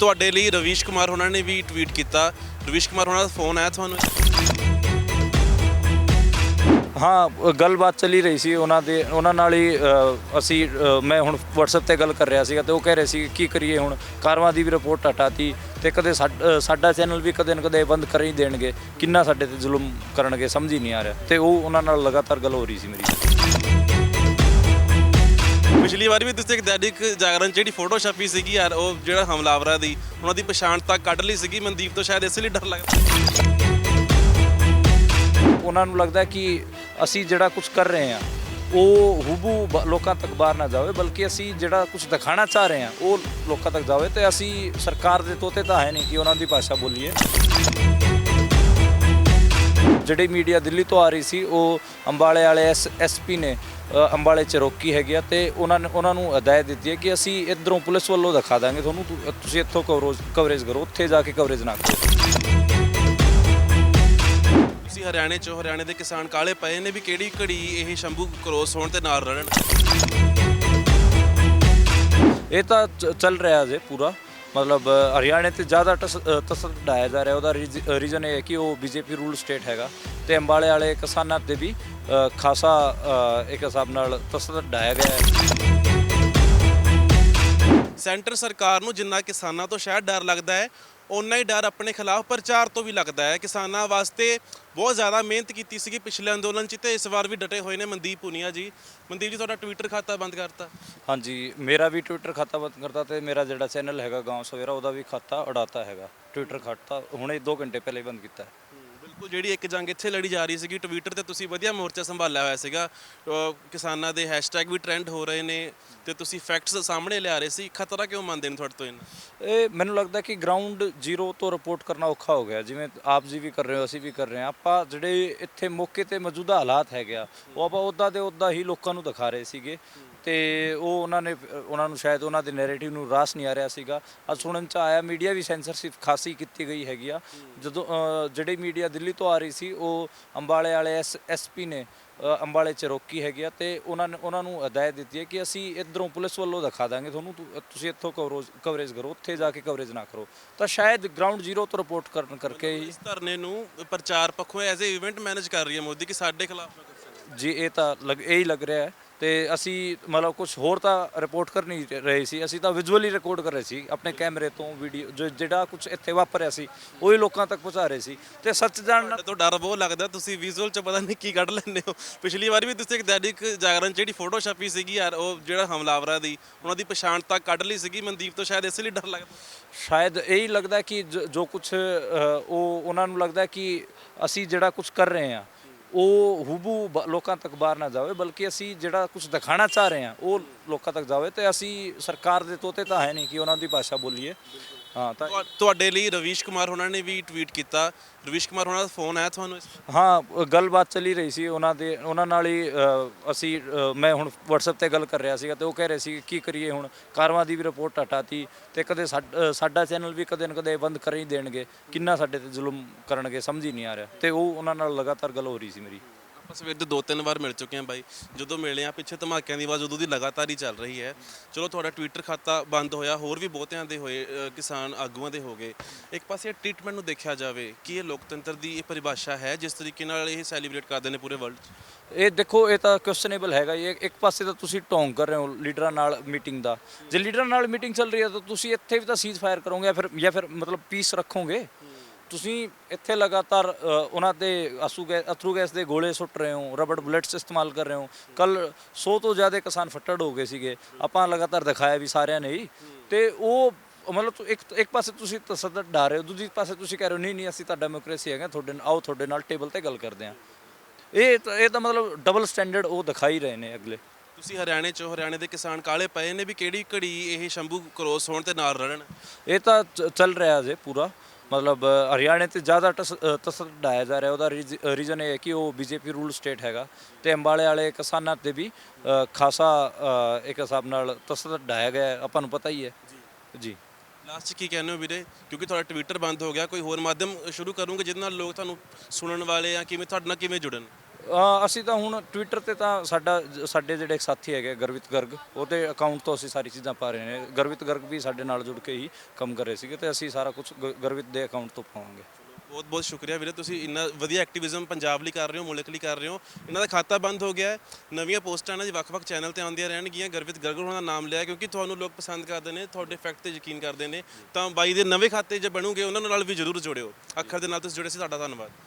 ਤੁਹਾਡੇ ਲਈ ਰਵੀਸ਼ ਕੁਮਾਰ ਹੋਣਾ ਨੇ ਵੀ ਟਵੀਟ ਕੀਤਾ। ਰਵੀਸ਼ ਕੁਮਾਰ ਹੋਣਾ ਦਾ ਫੋਨ ਆਇਆ ਤੁਹਾਨੂੰ? ਹਾਂ ਗੱਲਬਾਤ ਚੱਲੀ ਰਹੀ ਸੀ ਉਹਨਾਂ ਦੇ ਉਹਨਾਂ ਨਾਲ ਹੀ ਅ, ਅਸੀਂ ਅ, ਮੈਂ ਹੁਣ WhatsApp ਤੇ ਗੱਲ ਕਰ ਰਿਹਾ ਸੀਗਾ ਤੇ ਉਹ ਕਹਿ ਰਹੇ ਸੀ ਕੀ ਕਰੀਏ ਹੁਣ ਕਾਰਵਾਂ ਦੀ ਵੀ ਰਿਪੋਰਟ ਹਟਾਤੀ ਤੇ ਕਦੇ ਸਾਡ- ਅ, ਸਾਡਾ ਚੈਨਲ ਵੀ ਕਦੇ ਨਾ ਕਦੇ ਬੰਦ ਕਰ ਹੀ ਦੇਣਗੇ। ਕਿੰਨਾ ਸਾਡੇ ਤੇ ਜ਼ੁਲਮ ਕਰਨਗੇ ਸਮਝ ਹੀ ਨਹੀਂ ਆ ਰਿਹਾ। ਤੇ ਉਹ ਉਹਨਾਂ ਨਾਲ ਲਗਾਤਾਰ ਗੱਲ ਹੋ ਰਹੀ ਸੀ ਮੇਰੀ। ਪਿਛਲੀ ਵਾਰ ਵੀ ਤੁਸੀਂ ਇੱਕ ਦੈਨਿਕ ਜਾਗਰਣ 'ਚ ਜਿਹੜੀ ਫੋਟੋ ਛਾਪੀ ਸੀਗੀ ਯਾਰ, ਉਹ ਜਿਹੜਾ ਹਮਲਾਵਰਾਂ ਦੀ, ਉਹਨਾਂ ਦੀ ਪਛਾਣ ਤੱਕ ਕੱਢ ਲਈ ਸੀਗੀ, ਮਨਦੀਪ ਤੋਂ ਸ਼ਾਇਦ ਇਸ ਲਈ ਡਰ ਲੱਗਦਾ। ਉਹਨਾਂ ਨੂੰ ਲੱਗਦਾ ਕਿ ਅਸੀਂ ਜਿਹੜਾ ਕੁਝ ਕਰ ਰਹੇ ਹਾਂ, ਉਹ ਹੂਬੂ ਬ- ਲੋਕਾਂ ਤੱਕ ਬਾਹਰ ਨਾ ਜਾਵੇ, ਬਲਕਿ ਅਸੀਂ ਜਿਹੜਾ ਕੁਝ ਦਿਖਾਣਾ ਚਾਹ ਰਹੇ ਹਾਂ, ਉਹ ਲੋਕਾਂ ਤੱਕ ਜਾਵੇ, ਤੇ ਅਸੀਂ ਸਰਕਾਰ ਦੇ ਤੋਤੇ ਤਾਂ ਹੈ ਨਹੀਂ ਕਿ ਉਹਨਾਂ ਦੀ ਭਾਸ਼ਾ ਬੋਲੀਏ। ਜਿਹੜੀ ਮੀਡੀਆ ਦਿੱਲੀ ਤੋਂ ਆ ਰਹੀ ਸੀ ਉਹ ਅੰਬਾਲੇ ਵਾਲੇ ਐਸ ਐਸਪੀ ਨੇ ਅੰਬਾਲੇ ਚ ਰੋਕੀ ਹੈਗੀ ਆ ਤੇ ਉਹਨਾਂ ਨੇ ਉਹਨਾਂ ਨੂੰ ਹਦਾਇਤ ਦਿੱਤੀ ਹੈ ਕਿ ਅਸੀਂ ਇਧਰੋਂ ਪੁਲਿਸ ਵੱਲੋਂ ਦਿਖਾ ਦਾਂਗੇ ਤੁਹਾਨੂੰ ਤੁ- ਤੁਸੀਂ ਇੱਥੋਂ ਕਵਰੇਜ ਕਵਰੇਜ ਕਰੋ ਉੱਥੇ ਜਾ ਕੇ ਕਵਰੇਜ ਨਾ ਕਰੋ। ਤੁਸੀਂ ਹਰਿਆਣੇ 'ਚ ਹੋ, ਹਰਿਆਣੇ ਦੇ ਕਿਸਾਨ ਕਾਲੇ ਪਏ ਨੇ ਵੀ ਕਿਹੜੀ ਘੜੀ ਇਹ ਸ਼ੰਭੂ ਕ੍ਰੋਸ ਹੋਣ ਤੇ ਨਾਲ ਰਲਣ? ਇਹ ਤਾਂ ਚ- ਚੱਲ ਰਿਹਾ ਜੇ ਪੂਰਾ। ਮਤਲਬ ਹਰਿਆਣੇ ਤੇ ਜ਼ਿਆਦਾ ਤਸਰ ਡਾਇਆ ਜਾ ਰਿਹਾ। ਉਹਦਾ ਰੀਜ਼ਨ ਇਹ ਹੈ ਕਿ ਉਹ ਬੀਜੇਪੀ ਰੂਲ ਸਟੇਟ ਹੈਗਾ। ਤੇ ਅੰਬਾਲੇ ਵਾਲੇ ਕਿਸਾਨਾਂ ਤੇ ਵੀ ਖਾਸਾ ਇੱਕ ਹਿਸਾਬ ਨਾਲ ਤਸਰ ਡਾਇਆ ਗਿਆ ਹੈ। ਸੈਂਟਰ ਸਰਕਾਰ ਨੂੰ ਜਿੰਨਾ ਕਿਸਾਨਾਂ ਤੋਂ ਸ਼ਾਇਦ ਡਰ ਲੱਗਦਾ ਹੈ ਉਨਾ ਹੀ ਡਰ ਆਪਣੇ ਖਿਲਾਫ ਪ੍ਰਚਾਰ ਤੋਂ ਵੀ ਲੱਗਦਾ ਹੈ। ਕਿਸਾਨਾਂ ਵਾਸਤੇ ਬਹੁਤ ਜ਼ਿਆਦਾ ਮਿਹਨਤ ਕੀਤੀ ਸੀਗੀ ਪਿਛਲੇ ਅੰਦੋਲਨ 'ਚ ਤੇ ਇਸ ਵਾਰ ਵੀ ਡਟੇ ਹੋਏ ਨੇ ਮਨਦੀਪ ਪੁਨੀਆ ਜੀ। ਮਨਦੀਪ ਜੀ, ਤੁਹਾਡਾ ਟਵਿੱਟਰ ਖਾਤਾ ਬੰਦ ਕਰਤਾ। ਹਾਂਜੀ, ਮੇਰਾ ਵੀ ਟਵਿੱਟਰ ਖਾਤਾ ਬੰਦ ਕਰਤਾ ਤੇ ਮੇਰਾ ਜਿਹੜਾ ਚੈਨਲ ਹੈਗਾ ਗਾਉਂ ਸਵੇਰਾ, ਉਹਦਾ ਵੀ ਖਾਤਾ ਉਡਾਤਾ ਹੈਗਾ। ਟਵਿੱਟਰ ਖਾਤਾ ਹੁਣੇ 2 ਘੰਟੇ ਪਹਿਲੇ ਬੰਦ ਕੀਤਾ। ਹੈ ਬਿਲਕੁਲ ਜਿਹੜੀ ਇੱਕ ਜੰਗ ਇੱਥੇ ਲੜੀ ਜਾ ਰਹੀ ਸੀਗੀ ਟਵਿੱਟਰ ਤੇ ਤੁਸੀਂ ਵਧੀਆ ਮੋਰਚਾ ਸੰਭਾਲਿਆ ਹੋਇਆ ਸੀਗਾ। ਅਹ ਕਿਸਾਨਾਂ ਦੇ ਹੈਸ਼ਟੈਗ ਵੀ ਟ੍ਰੈਂਡ ਹੋ ਰਹੇ ਨੇ ਤੇ ਤੁਸੀਂ ਫੈਕਟਸ ਸਾਹਮਣੇ ਲਿਆ ਰਹੇ ਸੀ। ਖਤਰਾ ਕਿਉਂ ਮੰਨਦੇ ਨੇ ਤੁਹਾਡੇ ਤੋਂ ਇਹਨਾਂ? ਇਹ ਮੈਨੂੰ ਲੱਗਦਾ ਕਿ ਗਰਾਊਂਡ ਜ਼ੀਰੋ ਤੋਂ ਰਿਪੋਰਟ ਕਰਨਾ ਔਖਾ ਹੋ ਗਿਆ। ਜਿਵੇਂ ਆਪ ਜੀ ਵੀ ਕਰ ਰਹੇ ਹੋ ਅਸੀਂ ਵੀ ਕਰ ਰਹੇ ਹਾਂ। ਆਪਾਂ ਜਿਹੜੇ ਇੱਥੇ ਮੌਕੇ ਤੇ ਮੌਜੂਦਾ ਹਾਲਾਤ ਹੈਗੇ ਆ ਉਹ ਆਪਾਂ ਉੱਦਾਂ ਦੇ ਉੱਦਾਂ ਹੀ ਲੋਕਾਂ ਨੂੰ ਦਿਖਾ ਰਹੇ ਸੀਗੇ। ਤੇ ਉਹ ਉਹਨਾਂ ਨੇ ਉਹਨਾਂ ਨੂੰ ਸ਼ਾਇਦ ਉਹਨਾਂ ਦੇ ਨੈਰੇਟਿਵ ਨੂੰ ਰਾਸ ਨਹੀਂ ਆ ਰਿਹਾ ਸੀਗਾ। ਅੱਜ ਸੁਣਨ ਚ ਆਇਆ ਮੀਡੀਆ ਵੀ ਸੈਂਸਰਸ਼ਿਪ ਖਾਸੀ ਕੀਤੀ ਗਈ ਹੈਗੀ ਆ। ਜਦੋਂ ਅ, ਜਿਹੜੀ ਮੀਡੀਆ ਦਿੱਲੀ ਤੋਂ ਆ ਰਹੀ ਸੀ ਉਹ ਅੰਬਾਲੇ ਵਾਲੇ ਐਸ ਐਸਪੀ ਨੇ ਅ, ਅੰਬਾਲੇ ਚ ਰੋਕੀ ਹੈਗੀ ਆ ਤੇ ਉਹਨਾਂ ਨੇ ਉਹਨਾਂ ਨੂੰ ਹਦਾਇਤ ਦਿੱਤੀ ਹੈ ਕਿ ਅਸੀਂ ਇਧਰੋਂ ਪੁਲਿਸ ਵੱਲੋਂ ਦਿਖਾ ਦਾਂਗੇ ਤੁਹਾਨੂੰ ਤੁ- ਤੁਸੀਂ ਇੱਥੋਂ ਕਵਰੇਜ ਕਵਰੇਜ ਕਰੋ ਉੱਥੇ ਜਾ ਕੇ ਕਵਰੇਜ ਨਾ ਕਰੋ। ਤਾਂ ਸ਼ਾਇਦ ਗਰਾਊਂਡ ਜ਼ੀਰੋ ਤੋਂ ਰਿਪੋਰਟ ਕਰਨ ਕਰਕੇ ਹੀ ਇਸ ਧਰਨੇ ਨੂੰ ਪ੍ਰਚਾਰ ਪੱਖੋਂ ਐਜ਼ ਅ ਇਵੈਂਟ ਮੈਨੇਜ ਕਰ ਰਹੀ ਹੈ ਮੋਦੀ ਕਿ ਸਾਡੇ ਖਿਲਾਫ ਨਾ ਕਰ ਸਕਣ। ਜੀ ਇਹ ਤਾਂ ਲੱਗ ਇਹ ਹੀ ਲੱਗ ਰਿਹਾ ਹੈ। ਤੇ ਅਸੀਂ ਮਤਲਬ ਕੁਝ ਹੋਰ ਤਾਂ ਰਿਪੋਰਟ ਕਰ ਨਹੀਂ ਰਹੇ ਸੀ ਅਸੀਂ ਤਾਂ ਵਿਜ਼ੂਅਲੀ ਰਿਕਾਰਡ ਕਰ ਰਹੇ ਸੀ ਆਪਣੇ ਕੈਮਰੇ ਤੋਂ ਵੀਡੀਓ ਜੋ ਜਿਹੜਾ ਕੁਝ ਇੱਥੇ ਵਾਪਰਿਆ ਸੀ ਉਹੀ ਲੋਕਾਂ ਤੱਕ ਪਹੁੰਚਾ ਰਹੇ ਸੀ। ਤੇ ਸੱਚ ਜਾਣਨਾ ਤੋਂ ਡਰ ਬਹੁਤ ਲੱਗਦਾ ਤੁਸੀਂ ਵਿਜ਼ੂਅਲ ਚ ਪਤਾ ਨਹੀਂ ਕੀ ਕੱਢ ਲੈਂਦੇ ਹੋ। ਪਿਛਲੀ ਵਾਰ ਵੀ ਤੁਸੀਂ ਇੱਕ ਦੈਨਿਕ ਜਾਗਰਣ 'ਚ ਜਿਹੜੀ ਫੋਟੋ ਛਪੀ ਸੀਗੀ ਯਾਰ ਉਹ ਜਿਹੜਾ ਹਮਲਾਵਰਾਂ ਦੀ ਉਹਨਾਂ ਦੀ ਪਛਾਣ ਤੱਕ ਕੱਢ ਲਈ ਸੀਗੀ ਮਨਦੀਪ ਤੋਂ ਸ਼ਾਇਦ ਇਸ ਲਈ ਡਰ ਲੱਗਦਾ। ਸ਼ਾਇਦ ਇਹ ਹੀ ਲੱਗਦਾ ਕਿ ਜ- ਜੋ ਕੁਝ ਉਹ ਉਹਨਾਂ ਨੂੰ ਲੱਗਦਾ ਕਿ ਅਸੀਂ ਜਿਹੜਾ ਕੁਝ ਕਰ ਰਹੇ ਹਾਂ ਉਹ ਹੂਬੂ ਬ- ਲੋਕਾਂ ਤੱਕ ਬਾਹਰ ਨਾ ਜਾਵੇ, ਬਲਕਿ ਅਸੀਂ ਜਿਹੜਾ ਕੁਝ ਦਿਖਾਣਾ ਚਾਹ ਰਹੇ ਹਾਂ, ਉਹ ਲੋਕਾਂ ਤੱਕ ਜਾਵੇ, ਤੇ ਅਸੀਂ ਸਰਕਾਰ ਦੇ ਤੋਤੇ ਤਾਂ ਹੈ ਨਹੀਂ ਕਿ ਉਹਨਾਂ ਦੀ ਭਾਸ਼ਾ ਬੋਲੀਏ। ਹਾਂ ਤਾਂ ਤੁਹਾ- ਤੁਹਾਡੇ ਲਈ ਰਵੀਸ਼ ਕੁਮਾਰ ਹੋਣਾ ਨੇ ਵੀ ਟਵੀਟ ਕੀਤਾ। ਰਵੀਸ਼ ਕੁਮਾਰ ਹੋਣਾ ਦਾ ਫੋਨ ਆਇਆ ਤੁਹਾਨੂੰ ਇਸ ਹਾਂ ਅ, ਗੱਲਬਾਤ ਚੱਲੀ ਰਹੀ ਸੀ ਉਹਨਾਂ ਦੇ ਉਹਨਾਂ ਨਾਲ ਹੀ ਅ, ਅਸੀਂ ਅ, ਮੈਂ ਹੁਣ WhatsApp ਤੇ ਗੱਲ ਕਰ ਰਿਹਾ ਸੀਗਾ ਤੇ ਉਹ ਕਹਿ ਰਹੇ ਸੀ ਕੀ ਕਰੀਏ ਹੁਣ। ਕਾਰਵਾਂ ਦੀ ਵੀ ਰਿਪੋਰਟ ਹਟਾਤੀ ਤੇ ਕਦੇ ਸਾਡ- ਅ, ਸਾਡਾ ਚੈਨਲ ਵੀ ਕਦੇ ਨਾ ਕਦੇ ਬੰਦ ਕਰ ਹੀ ਦੇਣਗੇ। ਕਿੰਨਾ ਸਾਡੇ ਤੇ ਜ਼ੁਲਮ ਕਰਨਗੇ ਸਮਝ ਹੀ ਨਹੀਂ ਆ ਰਿਹਾ। ਤੇ ਉਹ ਉਹਨਾਂ ਨਾਲ ਲਗਾਤਾਰ ਗੱਲ ਹੋ ਰਹੀ ਸੀ ਮੇਰੀ। ਆਪਾਂ ਸਵੇਰ ਦੇ ਦੋ ਤਿੰਨ ਵਾਰ ਮਿਲ ਚੁੱਕੇ ਹਾਂ ਬਾਈ। ਜਦੋਂ ਮਿਲੇ ਆ ਪਿੱਛੇ ਧਮਾਕਿਆਂ ਦੀ ਆਵਾਜ਼ ਉਦੋਂ ਦੀ ਲਗਾਤਾਰ ਹੀ ਚੱਲ ਰਹੀ ਹੈ। ਚਲੋ ਤੁਹਾਡਾ ਟਵਿੱਟਰ ਖਾਤਾ ਬੰਦ ਹੋਇਆ ਹੋਰ ਵੀ ਬਹੁਤਿਆਂ ਦੇ ਹੋਏ ਅ, ਕਿਸਾਨ ਆਗੂਆਂ ਦੇ ਹੋ ਗਏ। ਇੱਕ ਪਾਸੇ ਟ੍ਰੀਟਮੈਂਟ ਨੂੰ ਦੇਖਿਆ ਜਾਵੇ ਕਿ ਇਹ ਲੋਕਤੰਤਰ ਦੀ ਇਹ ਪਰਿਭਾਸ਼ਾ ਹੈ ਜਿਸ ਤਰੀਕੇ ਨਾਲ ਇਹ ਸੈਲੀਬ੍ਰੇਟ ਕਰਦੇ ਨੇ ਪੂਰੇ ਵਰਲਡ 'ਚ? ਇਹ ਦੇਖੋ ਇਹ ਤਾਂ ਕੁਐਸਚਨੇਬਲ ਹੈਗਾ ਇਹ ਇੱਕ ਪਾਸੇ ਤਾਂ ਤੁਸੀਂ ਢੋਂਗ ਕਰ ਰਹੇ ਹੋ ਲੀਡਰਾਂ ਨਾਲ ਮੀਟਿੰਗ ਦਾ। ਜੇ ਲੀਡਰਾਂ ਨਾਲ ਮੀਟਿੰਗ ਚੱਲ ਰਹੀ ਹੈ ਤਾਂ ਤੁਸੀਂ ਇੱਥੇ ਵੀ ਤਾਂ ਸੀਜ਼ ਫਾਇਰ ਕਰੋਗੇ ਜਾਂ ਫਿਰ ਜਾਂ ਫਿਰ ਮਤਲਬ ਪੀਸ ਰੱਖੋਗੇ? ਤੁਸੀਂ ਇੱਥੇ ਲਗਾਤਾਰ ਉਹਨਾਂ ਤੇ ਆਸੂ ਗੈਸ ਅਥਰੂ ਗੈਸ ਦੇ ਗੋਲੇ ਸੁੱਟ ਰਹੇ ਹੋ ਰਬੜ ਬੁਲੇਟਸ ਇਸਤੇਮਾਲ ਕਰ ਰਹੇ ਹੋ। ਕੱਲ 100 ਤੋਂ ਜ਼ਿਆਦਾ ਕਿਸਾਨ ਫੱਟੜ ਹੋ ਗਏ ਸੀਗੇ। ਆਪਾਂ ਲਗਾਤਾਰ ਦਿਖਾਇਆ ਵੀ ਸਾਰਿਆਂ ਨੇ ਤੇ ਉਹ ਮਤਲਬ ਇੱਕ ਇੱਕ ਪਾਸੇ ਤੁਸੀਂ ਤਸੱਦਦ ਡਾ ਰਹੇ ਹੋ ਦੂਜੀ ਪਾਸੇ ਤੁਸੀਂ ਕਹਿ ਰਹੇ ਹੋ ਨਹੀਂ ਨਹੀਂ ਅਸੀਂ ਤਾਂ ਡੈਮੋਕ੍ਰੇਸੀ ਹੈਗਾ ਤੁਹਾਡੇ ਨਾਲ ਆਓ ਤੁਹਾਡੇ ਨਾਲ ਟੇਬਲ ਤੇ ਗੱਲ ਕਰਦੇ ਹਾਂ। ਇਹ ਤਾਂ- ਇਹ ਤਾਂ ਮਤਲਬ ਡਬਲ ਸਟੈਂਡਰਡ ਉਹ ਦਿਖਾਈ ਰਹੇ ਨੇ ਅਗਲੇ। ਤੁਸੀਂ ਹਰਿਆਣੇ 'ਚ ਹਰਿਆਣੇ ਦੇ ਕਿਸਾਨ ਕਾਲੇ ਪਏ ਨੇ ਵੀ ਕਿਹੜੀ ਘੜੀ ਇਹ ਸ਼ੰਭੂ ਕ੍ਰੋਸ ਹੋਣ ਤੇ ਨਾਲ ਰਲਣ? ਇਹ ਤਾਂ ਚੱਲ ਰਿਹਾ ਜੇ ਪੂਰਾ। ਮਤਲਬ ਹਰਿਆਣੇ ਤੇ ਜ਼ਿਆਦਾ ਤਸਦ ਡਾਇਆ ਜਾ ਰਿਹਾ। ਉਹਦਾ ਰੀਜ਼ਨ ਇਹ ਹੈ ਕਿ ਉਹ ਬੀਜੇਪੀ ਰੂਲ ਸਟੇਟ ਹੈਗਾ। ਤੇ ਅੰਬਾਲੇ ਵਾਲੇ ਕਿਸਾਨਾਂ ਤੇ ਵੀ ਖਾਸਾ ਇੱਕ ਹਿਸਾਬ ਨਾਲ ਤਸਦ ਡਾਇਆ ਗਿਆ ਆਪਾਂ ਨੂੰ ਪਤਾ ਹੀ ਹੈ। ਜੀ। ਲਾਸਟ ਕੀ ਕਹਿੰਦੇ ਹੋ ਵੀਰੇ? ਕਿਉਂਕਿ ਤੁਹਾਡਾ ਟਵਿੱਟਰ ਬੰਦ ਹੋ ਗਿਆ ਕੋਈ ਹੋਰ ਮਾਧਿਅਮ ਸ਼ੁਰੂ ਕਰੋਗੇ ਜਿਹਦੇ ਨਾਲ ਲੋਕ ਤੁਹਾਨੂੰ ਸੁਣਨ ਵਾਲੇ ਆ ਕਿਵੇਂ ਤੁਹਾਡੇ ਨਾਲ ਕਿਵੇਂ ਜੁੜਨ? ਅਸੀਂ ਤਾਂ ਹੁਣ ਟਵਿੱਟਰ ਤੇ ਤਾਂ ਸਾਡਾ ਸਾਡੇ ਜਿਹੜੇ ਇੱਕ ਸਾਥੀ ਹੈਗੇ ਗਰਵਿਤ ਗਰਗ, ਉਹਦੇ ਅਕਾਊਂਟ ਤੋਂ ਅਸੀਂ ਸਾਰੀ ਚੀਜ਼ਾਂ ਪਾ ਰਹੇ ਨੇ। ਗਰਵਿਤ ਗਰਗ ਵੀ ਸਾਡੇ ਨਾਲ ਜੁੜ ਕੇ ਹੀ ਕੰਮ ਕਰ ਰਹੇ ਸੀਗੇ ਤੇ ਅਸੀਂ ਸਾਰਾ ਕੁਝ ਗਰਵਿਤ ਦੇ ਅਕਾਊਂਟ ਤੋਂ ਪਾਵਾਂਗੇ। ਬਹੁਤ ਬਹੁਤ ਸ਼ੁਕਰੀਆ ਵੀਰੇ, ਤੁਸੀਂ ਇੰਨਾ ਵਧੀਆ ਐਕਟਿਵਿਜ਼ਮ ਪੰਜਾਬ ਲਈ ਕਰ ਰਹੇ ਹੋ, ਮੁਲਕ ਲਈ ਕਰ ਰਹੇ ਹੋ। ਇਹਨਾਂ ਦਾ ਖਾਤਾ ਬੰਦ ਹੋ ਗਿਆ ਨਵੀਆਂ ਪੋਸਟਾਂ ਇਹਨਾਂ ਦੀ ਵੱਖ-ਵੱਖ ਚੈਨਲ ਤੇ ਆਉਂਦੀਆਂ ਰਹਿਣਗੀਆਂ। ਗਰਵਿਤ ਗਰਗ ਉਹਨਾਂ ਦਾ ਨਾਮ ਲਿਆ, ਕਿਉਂਕਿ ਤੁਹਾਨੂੰ ਲੋਕ ਪਸੰਦ ਕਰਦੇ ਨੇ, ਤੁਹਾਡੇ ਫੈਕਟ ਤੇ ਯਕੀਨ ਕਰਦੇ ਨੇ। ਤਾਂ ਬਾਈ ਦੇ ਨਵੇਂ ਖਾਤੇ ਜੇ ਬਣੂਗੇ, ਉਹਨਾਂ ਨਾਲ ਵੀ ਜਰੂਰ ਜੁੜਿਓ। ਅੱਖਰ ਦੇ ਨਾਲ ਤੁਸੀਂ ਜੁੜੇ ਸੀ, ਤੁਹਾਡਾ ਧੰਨਵਾਦ।